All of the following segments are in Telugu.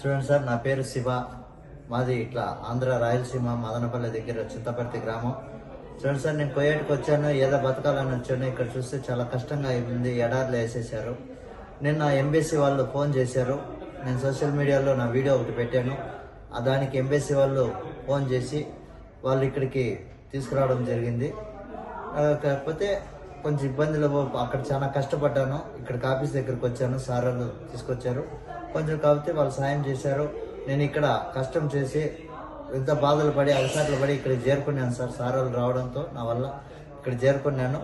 చూడండి సార్ నా పేరు శివ. మాది ఇట్లా ఆంధ్ర రాయలసీమ మదనపల్లి దగ్గర చింతపర్తి గ్రామం. చూడండి సార్ నేను కొయ్యేటికి వచ్చాను ఏదో బతకాలని వచ్చాను. ఇక్కడ చూస్తే చాలా కష్టంగా అయింది ఎడార్లు వేసేసారు నిన్న ఎంబీసీ వాళ్ళు ఫోన్ చేశారు. నేను సోషల్ మీడియాలో నా వీడియో ఒకటి పెట్టాను. దానికి ఎంబీసీ వాళ్ళు ఫోన్ చేసి వాళ్ళు ఇక్కడికి తీసుకురావడం జరిగింది. కాకపోతే కొంచెం ఇబ్బందులు అక్కడ చాలా కష్టపడ్డాను. ఇక్కడికి ఆఫీస్ దగ్గరికి వచ్చాను సార్ వాళ్ళు తీసుకొచ్చారు. కొంచెం కాకపోతే వాళ్ళు సాయం చేశారు. నేను ఇక్కడ కష్టం చేసి ఎంత బాధలు పడి అలసాట్లు పడి ఇక్కడ చేరుకున్నాను సార్. సార్ వాళ్ళు రావడంతో నా వల్ల ఇక్కడ చేరుకున్నాను.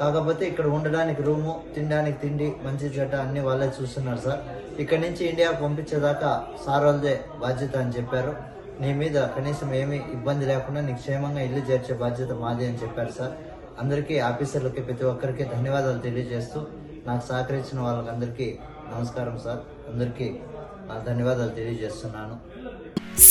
కాకపోతే ఇక్కడ ఉండడానికి రూము తినడానికి తిండి మంచి చెడ్డ అన్ని వాళ్ళే చూస్తున్నారు సార్. ఇక్కడ నుంచి ఇండియా పంపించేదాకా సార్ వాళ్ళదే బాధ్యత అని చెప్పారు. నీ మీద కనీసం ఏమీ ఇబ్బంది లేకుండా నీకు క్షేమంగా ఇల్లు చేర్చే బాధ్యత మాది అని చెప్పారు సార్. అందరికీ ఆఫీసర్లకి ప్రతి ఒక్కరికి ధన్యవాదాలు తెలియజేస్తూ నాకు సహకరించిన వాళ్ళకందరికీ నమస్కారం సార్. అందరికీ ధన్యవాదాలు తెలియజేస్తున్నాను.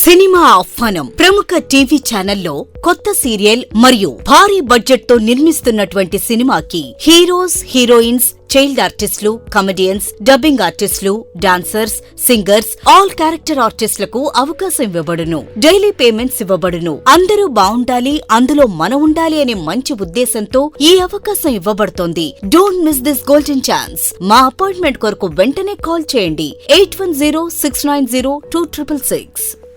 సినిమా ఆహ్వానం ప్రముఖ టీవీ ఛానల్లో కొత్త సీరియల్ మరియు భారీ బడ్జెట్తో నిర్మిస్తున్నటువంటి సినిమాకి హీరోస్ హీరోయిన్స్ చైల్డ్ ఆర్టిస్టులు కమెడియన్స్ డబ్బింగ్ ఆర్టిస్టులు డాన్సర్స్ సింగర్స్ ఆల్ క్యారెక్టర్ ఆర్టిస్టులకు అవకాశం ఇవ్వబడును. డైలీ పేమెంట్స్ ఇవ్వబడును. అందరూ బాగుండాలి అందులో మనం ఉండాలి అనే మంచి ఉద్దేశంతో ఈ అవకాశం ఇవ్వబడుతోంది. Don't miss this golden chance మా అపాయింట్మెంట్ కొరకు వెంటనే కాల్ చేయండి. Eight one zero six nine zero two triple six